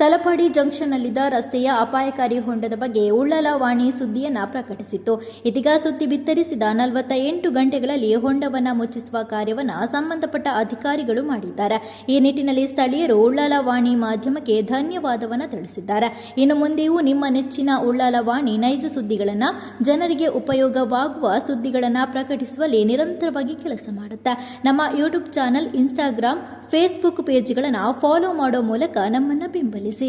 ತಲಪಾಡಿ ಜಂಕ್ಷನ್ನಲ್ಲಿದ್ದ ರಸ್ತೆಯ ಅಪಾಯಕಾರಿ ಹೊಂಡದ ಬಗ್ಗೆ ಉಳ್ಳಾಲವಾಣಿ ಸುದ್ದಿಯನ್ನ ಪ್ರಕಟಿಸಿತ್ತು. ಇದೀಗ ಸುದ್ದಿ ಬಿತ್ತರಿಸಿದ ನಲವತ್ತ ಎಂಟು ಗಂಟೆಗಳಲ್ಲಿ ಹೊಂಡವನ್ನು ಮುಚ್ಚಿಸುವ ಕಾರ್ಯವನ್ನು ಸಂಬಂಧಪಟ್ಟ ಅಧಿಕಾರಿಗಳು ಮಾಡಿದ್ದಾರೆ. ಈ ನಿಟ್ಟಿನಲ್ಲಿ ಸ್ಥಳೀಯರು ಉಳ್ಳಾಲ ವಾಣಿ ಮಾಧ್ಯಮಕ್ಕೆ ಧನ್ಯವಾದವನ್ನು ತಿಳಿಸಿದ್ದಾರೆ. ಇನ್ನು ಮುಂದೆಯೂ ನಿಮ್ಮ ನೆಚ್ಚಿನ ಉಳ್ಳಾಲ ವಾಣಿ ನೈಜ ಸುದ್ದಿಗಳನ್ನು ಜನರಿಗೆ ಉಪಯೋಗವಾಗುವ ಸುದ್ದಿಗಳನ್ನು ಪ್ರಕಟಿಸುವಲ್ಲಿ ನಿರಂತರವಾಗಿ ಕೆಲಸ ಮಾಡುತ್ತೆ. ನಮ್ಮ ಯೂಟ್ಯೂಬ್ ಚಾನೆಲ್ ಇನ್ಸ್ಟಾಗ್ರಾಂ ಫೇಸ್ಬುಕ್ ಪೇಜ್ಗಳನ್ನು ಫಾಲೋ ಮಾಡೋ ಮೂಲಕ ನಮ್ಮನ್ನು ಬೆಂಬಲಿಸಿ.